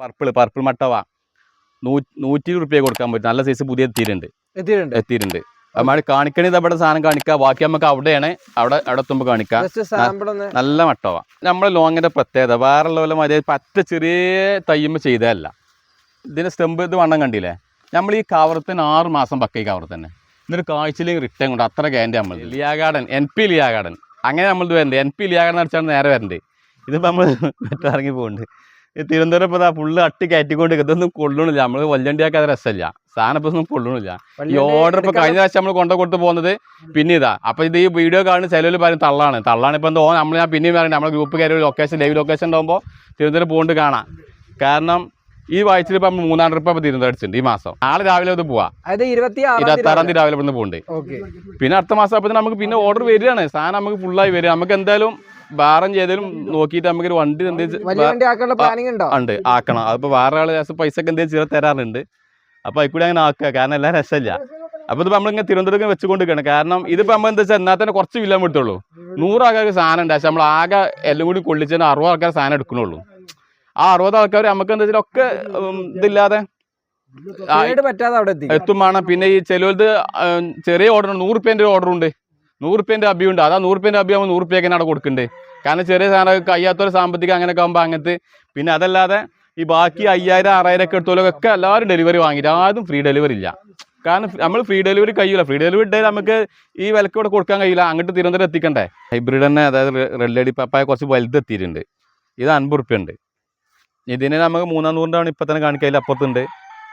Purple purple മട്ടവ. നൂ നൂറ്റി റുപ്യ കൊടുക്കാൻ പറ്റും. നല്ല സൈസ് പുതിയ എത്തിയിട്ടുണ്ട്. എത്തിയിട്ടുണ്ട്. എത്തിയിട്ടുണ്ട്. നമ്മൾ കാണിക്കണത് അവിടെ സാധനം കാണിക്കാം. ബാക്കി നമുക്ക് അവിടെയാണ് അവിടെ അവിടെ എത്തുമ്പോൾ കാണിക്കാം. നല്ല മട്ടവ. നമ്മളെ ലോങ്ങിന്റെ പ്രത്യേകത വേറെ പോലെ മതി. പറ്റ ചെറിയ തയ്യുമ്പോൾ ചെയ്തതല്ല. ഇതിന്റെ സ്റ്റെമ്പ് ഇത് വണ്ണം കണ്ടില്ലേ? നമ്മൾ ഈ കവറത്തിന് ആറ് മാസം പക്ക ഈ കവർ തന്നെ എന്നിട്ട് കാഴ്ചയിലേക്ക് റിട്ടേൺ കൊണ്ട് അത്ര ഗ്യാരണ്ടി നമ്മൾ Liya garden N P Liya garden അങ്ങനെ നമ്മൾ വരുന്നുണ്ട് എൻ പി ലിയാ ഗാർഡൻ അടിച്ചാണ് നേരെ വരണ്ട് ഇതിപ്പോൾ നമ്മൾ ഇറങ്ങി പോകുന്നുണ്ട് തിരുവനന്തപുരം ഇപ്പൊ ഫുള്ള് അട്ടി കയറ്റിക്കൊണ്ട് ഇതൊന്നും കൊള്ളണില്ല. നമ്മൾ വല്ലണ്ടിയാക്കാതെ രസമില്ല. സാധനം ഇപ്പൊ ഒന്നും കൊള്ളണില്ല. ഈ ഓർഡർ ഇപ്പൊ കഴിഞ്ഞ പ്രാവശ്യം നമ്മൾ കൊണ്ടു കൊടുത്തു പോകുന്നത് പിന്നെ ഇതാ. അപ്പൊ ഇത് ഈ വീഡിയോ കാണുന്ന ചിലവർ പറയും തള്ളാണ്. തള്ളാണ് ഇപ്പൊ എന്തോ നമ്മൾ ഞാൻ പിന്നെയും പറയുന്നത് നമ്മുടെ ഗ്രൂപ്പ് കയറി ലൊക്കേഷൻ ലൈവ് ലൊക്കേഷൻ ഉണ്ടാകുമ്പോൾ തിരുവനന്തപുരം പോണ്ട് കാണാം. കാരണം ഈ വായിച്ചിട്ട് ഇപ്പൊ മൂന്നാം ട്രിപ്പ് ഇപ്പൊ തിരുവനന്തപുരം അടിച്ചിട്ടുണ്ട് ഈ മാസം. നാളെ രാവിലെ ഇത് പോവാ. അതായത് ഇരുപത്തി ഇരുപത്തി ആറാം തീയതി രാവിലെ ഇവിടുന്ന് പോകുന്നുണ്ട് പിന്നെ അടുത്ത മാസം അപ്പൊ നമുക്ക് പിന്നെ ഓർഡർ വരികയാണ്. സാധനം നമുക്ക് ഫുള്ളായി വരിക. നമുക്ക് എന്തായാലും ഭാരം ചെയ്താലും നോക്കിയിട്ട് നമുക്ക് ഒരു വണ്ടി എന്തെങ്കിലും ഉണ്ടോ? ഉണ്ട്. ആക്കണം. അതിപ്പോ വേറെ ആൾ പൈസ ഒക്കെ എന്തെങ്കിലും ചില തരാറുണ്ട്. അപ്പൊ അതിൽ കൂടി അങ്ങനെ ആക്കുക. കാരണം എല്ലാം രസമില്ല. അപ്പോൾ ഇതിപ്പോ നമ്മളിങ്ങനെ തിരുവനന്തപുരം വെച്ചുകൊണ്ടിരിക്കണം കാരണം ഇതിപ്പോ നമ്മൾ എന്താ വെച്ചാൽ എന്നാൽ തന്നെ കുറച്ച് വില്ലാൻ വിട്ടുള്ളൂ നൂറ് ആൾക്കാർക്ക് സാധനം ഉണ്ട്. പക്ഷെ നമ്മൾ ആകെ എല്ലാം കൂടി കൊള്ളിച്ചാൽ അറുപത് ആൾക്കാർ സാധനം എടുക്കണുള്ളൂ. ആ അറുപത് ആൾക്കാർ നമുക്ക് എന്താ വെച്ചാൽ ഒക്കെ ഇതില്ലാതെ എത്തി വേണം. പിന്നെ ഈ ചിലത് ചെറിയ ഓർഡർ നൂറ് റുപ്യേന്റെ ഓർഡർ ഉണ്ട്. നൂറ് റുപ്യേന്റെ ഉണ്ട്. അതാ നൂറുപ്യന്റെ അബി ആകുമ്പോൾ നൂറുപ്യൊക്കെ റുപ്യക്ക് അവിടെ കൊടുക്കുന്നുണ്ട് കാരണം ചെറിയ സാധനം കഴിയാത്തൊരു സാമ്പത്തികം അങ്ങനെയൊക്കെ ആകുമ്പോൾ അങ്ങനത്തെ പിന്നെ അതല്ലാതെ ഈ ബാക്കി അയ്യായിരം ആറായിരം ഒക്കെ എടുത്തോലൊക്കെ എല്ലാവരും ഡെലിവറി വാങ്ങിയിട്ട് ആരും ഫ്രീ ഡെലിവറി ഇല്ല. കാരണം നമ്മൾ ഫ്രീ ഡെലിവറി കഴിയില്ല ഫ്രീ ഡെലിവറി ഇട്ടാൽ നമുക്ക് ഈ വിലക്ക് ഇവിടെ കൊടുക്കാൻ കഴിയില്ല അങ്ങോട്ട് തിരുവനന്തപുരം എത്തിക്കണ്ടേ? ഹൈബ്രിഡ് തന്നെ അതായത് റെഡ് ലേഡി പപ്പായ കുറച്ച് വലുത് എത്തിയിട്ടുണ്ട്. ഇത് അൻപത് റുപ്യ ഉണ്ട്. ഇതിന് നമുക്ക് മൂന്നാം നൂറിന്റെ ഇപ്പം തന്നെ കാണിക്കതിൽ അപ്പുറത്തുണ്ട്.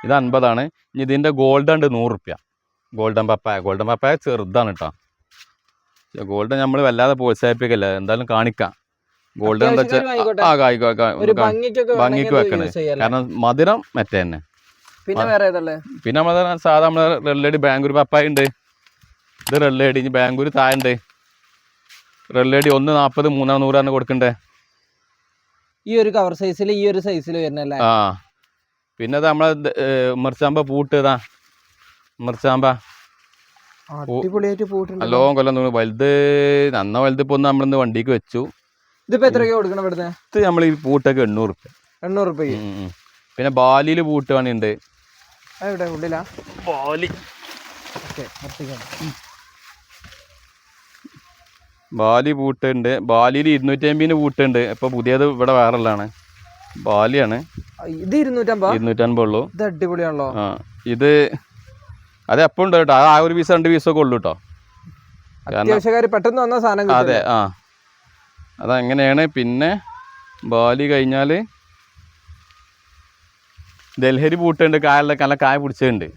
ഇത് അൻപതാണ്. ഇതിന്റെ ഗോൾഡ് ഉണ്ട് നൂറ് റുപ്യ ഗോൾഡൻ പപ്പായ ഗോൾഡൻ പപ്പായ ചെറുതാണ് കേട്ടോ ഗോൾഡൻ നമ്മൾ വല്ലാതെ പ്രോത്സാഹിപ്പിക്കല്ല? എന്തായാലും കാണിക്കാം. ഗോൾഡ് എന്താ വെച്ചാൽ ആ ഭംഗിക്ക് വെക്കണേ. കാരണം മധുരം മറ്റേ തന്നെ. പിന്നെ വേറെ പിന്നെ നമ്മൾ സാധാ നമ്മൾ റെല്ലടി ബാംഗ്ലൂർ പപ്പായ ഉണ്ട്. ഇത് റെല്ലടി ഇനി ബാംഗ്ലൂർ താഴെ റെല്ലടി ഒന്ന് നാൽപ്പത് മൂന്നാം നൂറാണ് കൊടുക്കണ്ടേ? ഈ ഒരു കവർ സൈസിൽ ഈ ഒരു സൈസിൽ വരുന്നല്ലേ? ആ. പിന്നെ നമ്മളെ മിർച്ചാമ്പ പൂട്ട് ഇതാ. മിർച്ചാമ്പ. അടിപൊളിയായിട്ട് പോയിട്ടുണ്ട് നല്ലോണം കൊല്ലം തോന്നുന്നു വലുത് നന്ന വലുത് ഇപ്പൊ നമ്മളിന്ന് വണ്ടിക്ക് വെച്ചു. ഇതിപ്പോ എത്രയൊക്കെ കൊടുക്കണം ഇവിടുന്ന്? ഇത് നമ്മൾ ഈ പൂട്ടൊക്കെ എണ്ണൂറ് റുപ്യ എണ്ണൂറ്. പിന്നെ ബാലിയിൽ പൂട്ട് പണിയുണ്ട്. എവിടെ? ഉള്ളിലാ? ബാലി. ഓക്കെ ബാലി പൂട്ടുണ്ട്. ബാലിയിൽ ഇരുന്നൂറ്റി അമ്പതിന് പൂട്ടുണ്ട്. ഇപ്പൊ പുതിയത് ഇവിടെ വേറെ ഉള്ളതാണ് ബാലിയാണ് ഇത് ഇരുന്നൂറ്റമ്പത്? ഇരുന്നൂറ്റമ്പത് ഉള്ളൂ. ഇത് അടിപൊളിയാണല്ലോ. ആ ഇത് അത് എപ്പോൾ ഉണ്ട് കേട്ടോ. ആ ഒരു പീസ് രണ്ട് പീസൊക്കെ ഉള്ളു കേട്ടോ. പെട്ടെന്ന് വന്ന സാധനം അതെ ആ. അതങ്ങനെയാണ്. പിന്നെ ബാലി കഴിഞ്ഞാൽ ഡൽഹരി പൂട്ടുണ്ട് കായലിലെ നല്ല കായ പിടിച്ചിട്ടുണ്ട്.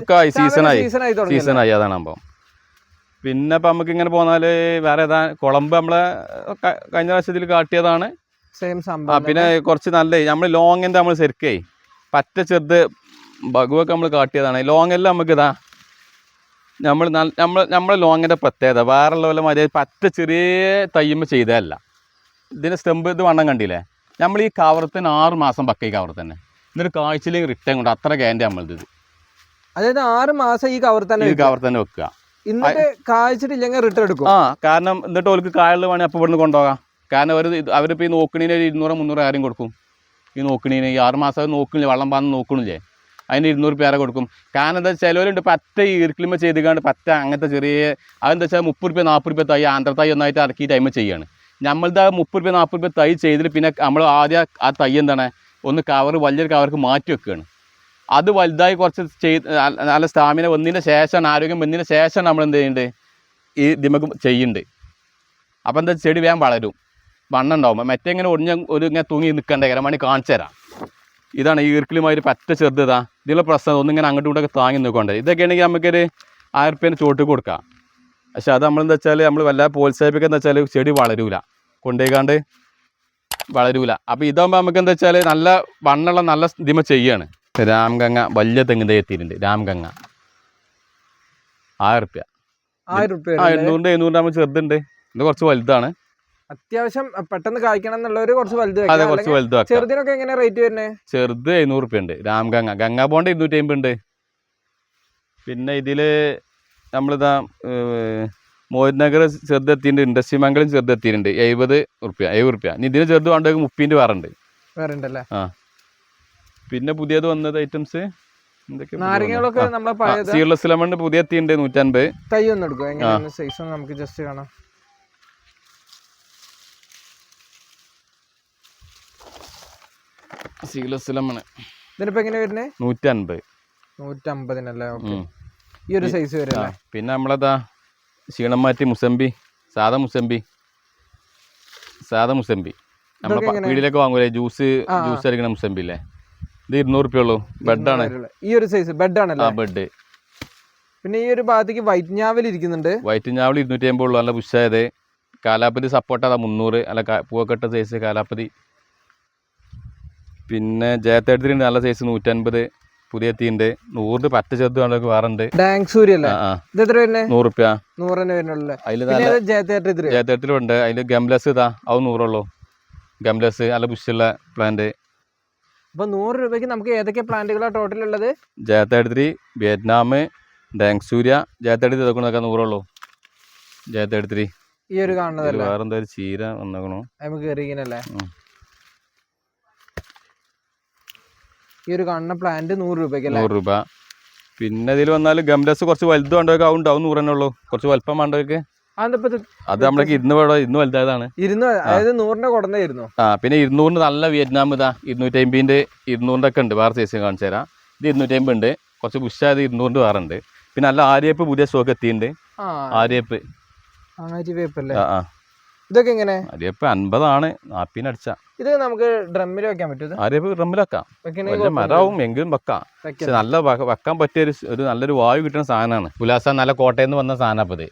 ഒക്കെ സീസണായി സീസണായി അതാണ് അപ്പം പിന്നെ ഇപ്പം നമുക്ക് ഇങ്ങനെ പോന്നാൽ വേറെ ഏതാ കുളമ്പ് നമ്മളെ കഴിഞ്ഞ പ്രാവശ്യത്തിൽ കാട്ടിയതാണ്. സെയിം സംഭവം പിന്നെ കുറച്ച് നല്ല നമ്മൾ ലോങ്ങിന്റെ നമ്മൾ ശരിക്കേ പറ്റ ചെറുത് ബഗുവൊക്കെ നമ്മൾ കാട്ടിയതാണ്. ലോങ്ങെല്ലാം നമുക്ക് ഇതാ നമ്മൾ നമ്മൾ നമ്മളെ ലോങ്ങിന്റെ പ്രത്യേകത. വേറെ പോലെ മതി പറ്റ ചെറിയ തയ്യുമ്പോൾ ചെയ്തതല്ല. ഇതിന്റെ സ്റ്റെമ്പ് ഇത് വണ്ണം കണ്ടില്ലേ? നമ്മൾ ഈ കവറത്തിന് ആറ് മാസം പക്ക ഈ കവർ തന്നെ എന്നിട്ട് കാഴ്ചയിലേക്ക് റിട്ടേൺ കൊണ്ട് അത്ര ഗ്യാരണ്ടി നമ്മളിത്. അതായത് ആറ് മാസം ഈ കവർ തന്നെ ഈ. കവർ തന്നെ വെക്കുക. എന്നിട്ട് കായ്ച്ചിട്ടില്ലെങ്കിൽ റിട്ടേൺ എടുക്കും. ആ കാരണം എന്നിട്ട് ഓർക്ക് കായലിൽ വേണേൽ അപ്പോൾ ഇവിടുന്ന് കൊണ്ടുപോകാം. കാരണം അവർ അവരിപ്പോൾ ഈ നോക്കണീന് ഒരു ഇരുന്നൂറ് മുന്നൂറ് ആരും കൊടുക്കും. ഈ നോക്കണീന് ഈ ആറ് മാസം നോക്കണില്ലേ വള്ളം പാന്ന് നോക്കണില്ലേ? അതിന് ഇരുന്നൂറ് പേരെ കൊടുക്കും? കാരണം എന്താ ചിലവരുണ്ട് പറ്റ ഈർക്കിളിമ ചെയ്തുകൊണ്ട് പറ്റ അങ്ങനത്തെ ചെറിയ അതെന്താ വെച്ചാൽ മുപ്പത് റുപ്യ നാൽപ്പത് റുപ്യ തൈ ആന്ധ്ര തൈ ഒന്നായിട്ട് ഇറക്കി ടൈം ചെയ്യാണ്. നമ്മളത് ആ മുപ്പത് റുപ്യ നാൽപ്പത് റുപ്യ തൈ ചെയ്തിട്ട് പിന്നെ നമ്മൾ ആദ്യം ആ തൈ എന്താണ്? ഒന്ന് കവർ വലിയൊരു കവർക്ക് മാറ്റി വെക്കുകയാണ് അത് വലുതായി കുറച്ച് ചെയ്ത് നല്ല- സ്റ്റാമിന വന്നതിന് ശേഷമാണ് ആരോഗ്യം വന്നതിന് ശേഷമാണ് നമ്മൾ എന്ത് ചെയ്യുന്നുണ്ട് ഈ ദിമക്ക് ചെയ്യുന്നുണ്ട് അപ്പം എന്താ ചെടി വേഗം വളരും. വണ്ണുണ്ടാവും മറ്റേ ഇങ്ങനെ ഒടിഞ്ഞ ഒരു ഇങ്ങനെ തൂങ്ങി നിൽക്കണ്ടേ കരമണി കാണിച്ചു തരാം. ഇതാണ് ഈ ഈർക്കിലുമായി പറ്റ ചെറുതാ ഇതിലുള്ള പ്രശ്നം ഒന്നിങ്ങനെ അങ്ങോട്ടും ഇങ്ങോട്ടൊക്കെ താങ്ങി നിൽക്കണ്ടേ ഇതൊക്കെ ആണെങ്കിൽ നമുക്കൊരു ആയിരം റുപ്യേന്റെ ചോട്ട് കൊടുക്കാം. പക്ഷെ അത് നമ്മളെന്താ വെച്ചാൽ നമ്മൾ വല്ലാതെ പ്രോത്സാഹിപ്പിക്കുക വെച്ചാൽ ചെടി വളരൂല. കൊണ്ടുപോയിക്കാണ്ട് വളരൂല. അപ്പോൾ ഇതാകുമ്പോൾ നമുക്ക് എന്താ വെച്ചാൽ നല്ല വണ്ണുള്ള നല്ല ഇതിമ ചെയ്യാണ്. രാംഗംഗ വലിയ തെങ്ങ് തൈ എത്തിയിട്ടുണ്ട്. രാംഗംഗ. ആയിരം റുപ്യ. ആയിരം റുപ്യ ആ എണ്ണൂറിന്റെ എഴുന്നൂറിന്റെ ആകുമ്പോൾ ചെറുതുണ്ട്. ഇത് കുറച്ച് വലുതാണ്. അത്യാവശ്യം പെട്ടെന്ന് കായ്ക്കണം എന്നുള്ളവര് കുറച്ച് വലുത് കുറച്ച് വലുത് ചെറുതിനൊക്കെ എങ്ങനെ റേറ്റ് വരുന്നത് ചെറുത് എഴുന്നൂറ് റുപ്യ ഉണ്ട് രാംഗംഗ ഗംഗാ ബോണ്ട് ഇരുന്നൂറ്റി അമ്പത് ഉണ്ട് പിന്നെ ഇതിൽ നമ്മളിതാ മോഹിത് നഗർ ചെറുതെത്തിയിട്ടുണ്ട്. ഇൻഡസ്ട്രി മംഗലും ചെറുത് എത്തിയിട്ടുണ്ട് എഴുപത് റുപ്യ എഴുപത് റുപ്യ ഇതിന് ചെറുത് വേണ്ട മുപ്പതിന്റെ വേറെ ഉണ്ട് വേറെ ആ. പിന്നെ പുതിയത് വന്നത് ഐറ്റംസ് സീർലെസ് ലെമൺ പുതിയ എത്തിയിട്ടുണ്ട് നൂറ്റൻപത്. തൈ ഒന്ന് എടുക്കും. സൈസ് നമുക്ക് ജസ്റ്റ് കാണാം. സീർലെസ് ലെമൺ ഇതിനിപ്പോ എങ്ങനെ വരുന്നത് നൂറ്റൻപത്. നൂറ്റമ്പതിനല്ലേ? ഓക്കെ. ഈ ഒരു സൈസ് വരല്ലേ പിന്നെ നമ്മളതാ ക്ഷീണം മാറ്റി മുസമ്പി സാധാ മുസമ്പി. സാധാ മുസമ്പി. നമ്മളെ വീടിലൊക്കെ വാങ്ങൂലേ? ജ്യൂസ്. ജ്യൂസ് അടിക്കണ മുസമ്പി അല്ലേ ഇത് ഇരുന്നൂറ് റുപ്യ ഉള്ളൂ. ബെഡാണ് ഈ ഒരു സൈസ് ബെഡ് ആ ബെഡ് പിന്നെ ഈ ഒരു ഭാഗത്തേക്ക് വൈറ്റ് ഞാവൽ ഇരിക്കുന്നുണ്ട്. വൈറ്റ് ഞാവൽ ഇരുന്നൂറ്റി അമ്പത് ഉള്ളൂ. നല്ല പുഷായത് കാലാപ്പതി സപ്പോർട്ട് അതാ മുന്നൂറ്. അല്ല പൂവക്കെട്ട സൈസ് കാലാപ്പതി. പിന്നെ ജയത്തെടുത്തിട്ട് നല്ല സൈസ് നൂറ്റൻപത് പുതിയ എത്തിയുണ്ട് നൂറിന് പറ്റ ചെറുത് വേണ്ടവർക്ക് വേറെ ഉണ്ട്. ഡാങ് സൂര്യ അല്ലേ? ആ ആ. ഇത് എത്ര വരുന്നത് നൂറ് റുപ്യ നൂറിന് വരുന്നുള്ളൂ അതിൽ പിന്നെ നല്ല ജയത്തേട്ട ഇതിര് ജയത്തേട്ടിലുണ്ട് അതിൽ ഗംലസ് ഇതാ അത് നൂറുള്ളൂ. ഗംലസ് നല്ല പുഷുള്ള പ്ലാന്റ് അപ്പൊ നൂറ് രൂപയ്ക്ക് നമുക്ക് ഏതൊക്കെ പ്ലാന്റുകളാണ് ടോട്ടൽ ഉള്ളത്? ജയത്തെടുത്തിരി വിയറ്റ്നാം ഡാങ്സൂര്യ ജയത്തെടുത്ത് ഇതൊക്കെ നൂറുള്ളൂ. ജയത്തേടത്തിരി ഈ ഒരു കാണുന്നത് വേറെന്താ ഒരു ചീര വന്നേക്കണോ. നമുക്ക് കയറിയിങ്ങനല്ലേ ഈ ഒരു കാണുന്ന പ്ലാന്റ് നൂറ് രൂപയ്ക്ക് അല്ലേ? നൂറ് രൂപ. പിന്നെ ഇതിൽ വന്നാൽ ഗംലസ് കുറച്ച് വലുത് വേണ്ടവർക്ക് ആവും ഉണ്ടാവും നൂറ് തന്നെ ഉള്ളൂ. കുറച്ച് വലുപ്പം വേണ്ടവർക്ക്. അത് നമ്മളേക്ക് ഇരുന്ന് വേണോ ഇരുന്ന് വലുതായതാണ്. ഇരുന്ന് അതായത് നൂറിന്റെ കൊടുന്നായിരുന്നു ആ പിന്നെ ഇരുന്നൂറിന് നല്ല വിയറ്റ്നാം ഇതാ ഇരുന്നൂറ്റി അമ്പതിന്റെ ഇരുന്നൂറിന്റെ ഒക്കെ ഉണ്ട്. വേറെ സൈസ് കാണിച്ചു തരാം. ഇത് ഇരുന്നൂറ്റി അമ്പത് ഉണ്ട്. കുറച്ച് ബുഷായത് ഇരുന്നൂറിന്റെ വേറെ ഉണ്ട്. പിന്നെ നല്ല ആര്യപ്പ് പുതിയ സ്റ്റോക്ക് എത്തിയിട്ടുണ്ട്. ആര്യപ്പ് ആരി വേപ്പല്ലേ ആ ആ. ഇതൊക്കെ എങ്ങനെ? അരിയപ്പ് അൻപതാണ് നാപ്പിനടിച്ച ഇത് നമുക്ക് ഡ്രമ്മിൽ വെക്കാൻ പറ്റും അരിയപ്പ് ഡ്രമ്മിൽ വെക്കാം. വലിയ മരമാവും എങ്കിലും വെക്കാം. പക്ഷെ നല്ല വെക്കാൻ പറ്റിയ ഒരു നല്ലൊരു വായു കിട്ടുന്ന സാധനമാണ്. ഉല്ലാസ നല്ല കോട്ടയിൽ നിന്ന് വന്ന സാധനം അപ്പോൾ ഇത്.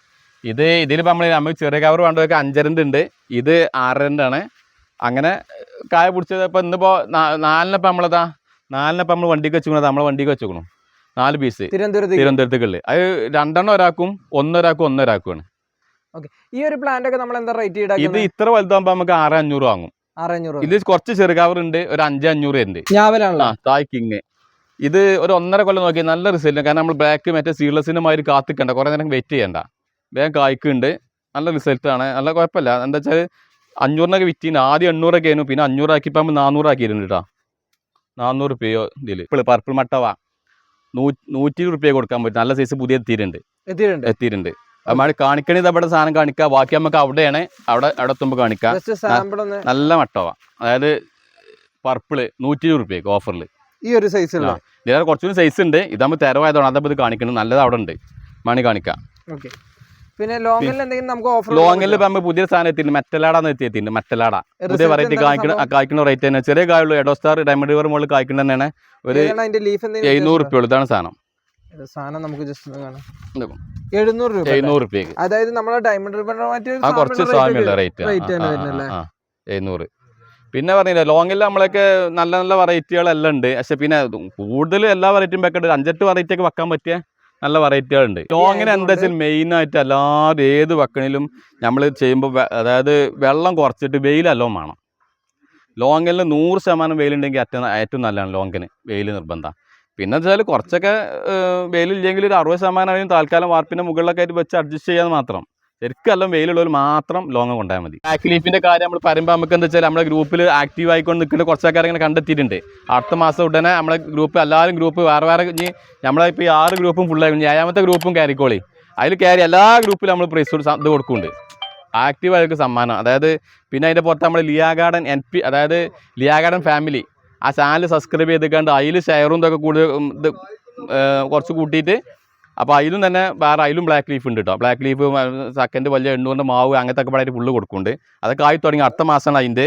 ഇത് ഇതിലിപ്പോൾ നമ്മൾ നമുക്ക് ചെറിയ കവർ വേണ്ടതൊക്കെ അഞ്ചരണ്ട് ഉണ്ട്. ഇത് ആറരന്റെ ആണ്. അങ്ങനെ കായ പിടിച്ചത് ഇപ്പോൾ ഇന്നിപ്പോൾ നാലിനപ്പം നമ്മളതാ നാലിനപ്പം നമ്മൾ വണ്ടിക്ക് വെച്ചുക്കണത് നമ്മളെ വണ്ടിക്ക് വെച്ചുക്കണം നാല് പീസ്. തിരുവനന്തപുരത്ത് തിരുവനന്തപുരത്തേക്കുള്ളിൽ അത് രണ്ടെണ്ണം ഒരാൾക്കും ഒന്നൊരാൾക്കും ഒന്നൊരാൾക്കുമാണ് ഈ ഒരു പ്ലാന്റ് ഒക്കെ നമ്മൾ എന്താ റേറ്റ് ഇത് ഇത്ര വലുതാകുമ്പോ നമുക്ക് ആറ് അഞ്ഞൂറ് വാങ്ങും. ആറഞ്ഞൂറ് ഇത് കുറച്ച് ചെറു കവർ ഉണ്ട് ഒരു അഞ്ച് അഞ്ഞൂറ് ഉണ്ട് ഞാവലാണല്ലോ. തായ്ക്കിങ് ഇത് ഒരു ഒന്നര കൊല്ലം നോക്കി നല്ല റിസൾട്ട് കാരണം നമ്മൾ ബ്ലാക്ക് മറ്റേ സീഡ്ലെസ്സിന് മാതിരി കാത്തിക്കണ്ട. കുറേ നേരം വെയിറ്റ് ചെയ്യണ്ട. വേഗം കായ്ക്കുണ്ട് നല്ല റിസൾട്ട് ആണ്. നല്ല കുഴപ്പമില്ല. എന്താ വെച്ചാൽ അഞ്ഞൂറിനൊക്കെ വിറ്റിന് ആദ്യം എണ്ണൂറൊക്കെ ആയിരുന്നു. പിന്നെ അഞ്ഞൂറാക്കി ഇപ്പം നമ്മൾ നാനൂറാക്കിയിരുന്നു കേട്ടോ നാനൂറ് റുപ്യയോ ഇതിൽ ഇപ്പോൾ പർപ്പിൾ മട്ടവ നൂ നൂറ്റി റുപ്യ കൊടുക്കാൻ പറ്റും. നല്ല സൈസ് പുതിയ എത്തിയിട്ടുണ്ട്. എത്തിയിട്ടുണ്ട്. എത്തിയിട്ടുണ്ട്. നമ്മൾ കാണിക്കണത് അവിടെ സാധനം കാണിക്കുക ബാക്കി നമുക്ക് അവിടെയാണ്. അവിടെ അവിടെ എത്തുമ്പോൾ കാണിക്കാം. നല്ല മട്ടവ. അതായത് പർപ്പിൾ നൂറ്റി ഇരുപത് റുപ്യക്ക് ഓഫറിൽ ഈ ഒരു സൈസ് ഇതിൽ കുറച്ചുകൂടി സൈസ് ഉണ്ട്. ഇതാകുമ്പോൾ തെരവായതാണ് അതപ്പോൾ ഇത് കാണിക്കണം നല്ലത് അവിടെ ഉണ്ട്. മണി കാണിക്കാം. പിന്നെ ലോങ്ങിൽ എന്തെങ്കിലും നമുക്ക് ഓഫർ ലോങ്ങിൽ നമ്മൾ പുതിയ സാധനം എത്തിയിട്ടുണ്ട്. മെറ്റലാടാന്ന് എത്തി എത്തിയിട്ടുണ്ട്. മെറ്റലാട. പുതിയ വെറൈറ്റി കായ്ക്കണ? കായ്ക്കുന്ന റേറ്റ് തന്നെ. ചെറിയ കായുള്ളൂ എഡോസ്റ്റാർ ഡയമണ്ട് റിവർ മുകളിൽ കായ്ക്കുന്ന തന്നെയാണ്. ഒരു എഴുന്നൂറ് റുപ്യ ഉള്ളൂ. ഇതാണ് സാധനം? സാധനം നമുക്ക് ജസ്റ്റ് ഒന്ന് കാണാം. എഴുന്നൂറ് രൂപ? എഴുന്നൂറ് രൂപയ്ക്ക്. അതായത് നമ്മളെ ഡയമണ്ട് റിബൺ കുറച്ച് റേറ്റ്? എഴുന്നൂറ്. പിന്നെ പറഞ്ഞില്ല ലോങ്ങിൽ നമ്മളൊക്കെ നല്ല നല്ല വെറൈറ്റികളെല്ലാം ഉണ്ട്. പക്ഷെ പിന്നെ കൂടുതൽ എല്ലാ വെറൈറ്റിയും വെക്കേണ്ടത് ഒരു അഞ്ചെട്ട് വെറൈറ്റി ഒക്കെ വെക്കാൻ പറ്റിയ നല്ല വെറൈറ്റികളുണ്ട് ലോങ്ങിന് എന്താ വെച്ചാൽ മെയിനായിട്ട് എല്ലാവരും ഏത് വെക്കണിലും നമ്മൾ ചെയ്യുമ്പോൾ അതായത് വെള്ളം കുറച്ചിട്ട് വെയിലല്ലോ വേണം. ലോങ്ങിൽ നൂറ് ശതമാനം വെയിലുണ്ടെങ്കിൽ ഏറ്റവും ഏറ്റവും നല്ലതാണ് ലോങ്ങിന് വെയിൽ നിർബന്ധം. പിന്നെ വെച്ചാൽ കുറച്ചൊക്കെ വെയിലില്ലെങ്കിൽ ഒരു അറുപത് ശതമാനം താൽക്കാലം വാർപ്പിന്റെ മുകളിലൊക്കെ ആയിട്ട് വെച്ച് അഡ്ജസ്റ്റ് ചെയ്യാൻ മാത്രം. ശരിക്കും എല്ലാം വെയിലുള്ളവർ മാത്രം ലോങ് കൊണ്ടാൽ മതി. ബാക്ക് ലീഫിന്റെ കാര്യം നമ്മൾ പറയുമ്പോൾ നമുക്ക് എന്താ വെച്ചാൽ നമ്മുടെ ഗ്രൂപ്പിൽ ആക്റ്റീവ് ആയിക്കൊണ്ട് നിൽക്കുന്ന കുറച്ച് ആൾക്കാർ ഇങ്ങനെ കണ്ടെത്തിയിട്ടുണ്ട്. അടുത്ത മാസം ഉടനെ നമ്മളെ ഗ്രൂപ്പ് എല്ലാവരും ഗ്രൂപ്പ് വേറെ വേറെ ഇനി നമ്മളെ ഇപ്പോൾ ഈ ആറ് ഗ്രൂപ്പും ഫുള്ളായി ഏഴാമത്തെ ഗ്രൂപ്പും കയറിക്കോളി അതിൽ കയറി എല്ലാ ഗ്രൂപ്പിലും നമ്മൾ പ്രൈസ് ഇത് കൊടുക്കുന്നുണ്ട്. ആക്റ്റീവ് ആയിട്ട് സമ്മാനം. അതായത് പിന്നെ അതിന്റെ പുറത്ത് നമ്മൾ ലിയാ ഗാർഡൻ എൻ പി അതായത് ലിയാ ഗാർഡൻ ഫാമിലി ആ ചാനൽ സബ്സ്ക്രൈബ് ചെയ്തിക്കാണ്ട് അതിൽ ഷെയറും ഇതൊക്കെ കൂടുതൽ ഇത് കുറച്ച് കൂട്ടിയിട്ട്. അപ്പോൾ അതിലും തന്നെ വേറെ അതിലും ബ്ലാക്ക് ലീഫ് ഉണ്ട് കേട്ടോ ബ്ലാക്ക് ലീഫ് സെക്കൻഡ് വലിയ എണ്ണൂറിന്റെ മാവ് അങ്ങനത്തെ ഒക്കെ പടായിട്ട് ഫുള്ള് കൊടുക്കുന്നുണ്ട്. അതൊക്കെ ആയി തുടങ്ങി അടുത്ത മാസമാണ് അതിന്റെ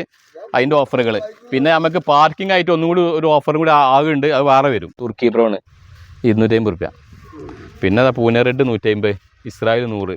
അതിന്റെ ഓഫറുകൾ പിന്നെ നമുക്ക് പാർക്കിംഗ് ആയിട്ട് ഒന്നും കൂടി ഒരു ഓഫറും കൂടി ആകുന്നുണ്ട് അത് വേറെ വരും. തുർക്കി ബ്രൗണ് ഇരുന്നൂറ്റി അമ്പത് റുപ്യ. പിന്നെ പൂനെ റെഡ് നൂറ്റി അമ്പത് ഇസ്രായേൽ നൂറ്.